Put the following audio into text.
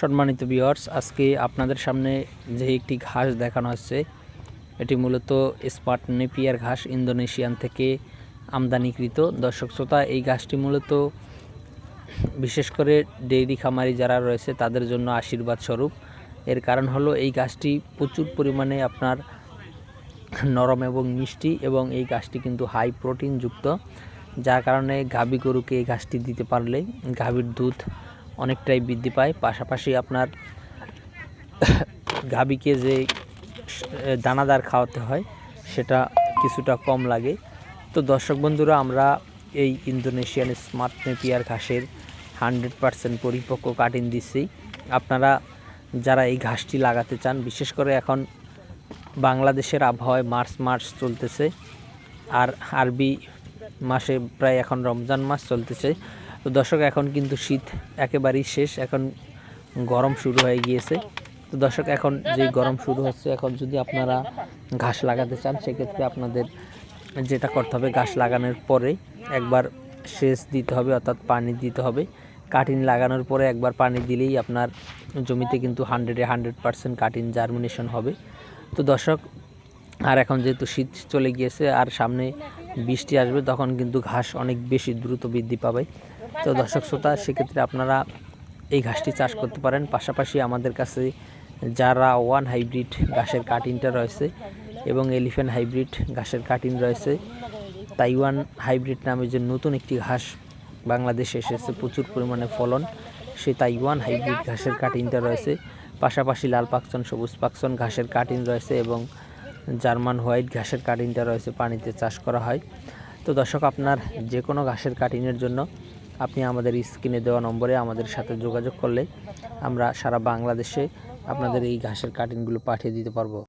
সম্মানিত ভিউয়ার্স আজকে আপনাদের সামনে যে একটি ঘাস দেখানো হচ্ছে, এটি মূলত স্পার্ট নেপিয়ার ঘাস ইন্দোনেশিয়ান থেকে আমদানিকৃত। দর্শক শ্রোতা, এই ঘাসটি মূলত বিশেষ করে ডেইরি খামারি যারা রয়েছে, তাদের জন্য আশীর্বাদ স্বরূপ। এর কারণ হলো, এই গাছটি প্রচুর পরিমাণে আপনার নরম এবং মিষ্টি এবং এই গাছটি কিন্তু হাই প্রোটিনযুক্ত যার কারণে গাভী গরুকে এই ঘাসটি দিতে পারলে, গাভীর দুধ অনেকটাই বৃদ্ধি পায়। পাশাপাশি আপনার গাভীকে যে দানাদার খাওয়াতে হয়, সেটা কিছুটা কম লাগে। তো দর্শক বন্ধুরা, আমরা এই ইন্দোনেশিয়ান স্মার্ট নেপিয়ার ঘাসের হান্ড্রেড পারসেন্ট পরিপক্ক কাটিং দিচ্ছি। আপনারা যারা এই ঘাসটি লাগাতে চান, বিশেষ করে এখন বাংলাদেশের আবহাওয়ায় মার্চ মার্চ চলতেছে, আর আরবি মাসে প্রায় এখন রমজান মাস চলতেছে তো দর্শক, এখন কিন্তু শীত একেবারেই শেষ। এখন গরম শুরু হয়ে গিয়েছে। তো দর্শক, এখন যে গরম শুরু হচ্ছে, এখন যদি আপনারা ঘাস লাগাতে চান, সেক্ষেত্রে আপনাদের যেটা করতে হবে, ঘাস লাগানোর পরে একবার সেচ দিতে হবে, অর্থাৎ পানি দিতে হবে। কাটিং লাগানোর পরে একবার পানি দিলেই আপনার জমিতে কিন্তু হান্ড্রেডে হান্ড্রেড পারসেন্ট কাটিং জার্মিনেশন হবে। তো দর্শক, আর এখন যেহেতু শীত চলে গিয়েছে, আর সামনে বৃষ্টি আসবে, তখন কিন্তু ঘাস অনেক বেশি দ্রুত বৃদ্ধি পাবে। তো দর্শক শ্রোতা, সেক্ষেত্রে আপনারা এই ঘাসটি চাষ করতে পারেন। পাশাপাশি আমাদের কাছে যারা ওয়ান হাইব্রিড ঘাসের কাটিংটা রয়েছে এবং এলিফ্যান্ট হাইব্রিড ঘাসের কাটিং রয়েছে তাইওয়ান হাইব্রিড নামে যে নতুন একটি ঘাস বাংলাদেশে এসেছে, প্রচুর পরিমাণে ফলন, সেই তাইওয়ান হাইব্রিড ঘাসের কাটিংটা রয়েছে। পাশাপাশি লাল পাকচন, সবুজ পাকচন ঘাসের কাটিং রয়েছে এবং জার্মান হোয়াইট ঘাসের কাটিংটা রয়েছে, পানিতে চাষ করা হয়। তো দর্শক, আপনার যে কোনো ঘাসের কাটিংয়ের জন্য আপনি আমাদের স্ক্রিনে দেওয়া নম্বরে আমাদের সাথে যোগাযোগ করলে আমরা সারা বাংলাদেশে আপনাদের এই ঘাসের কাটিংগুলো পাঠিয়ে দিতে পারব।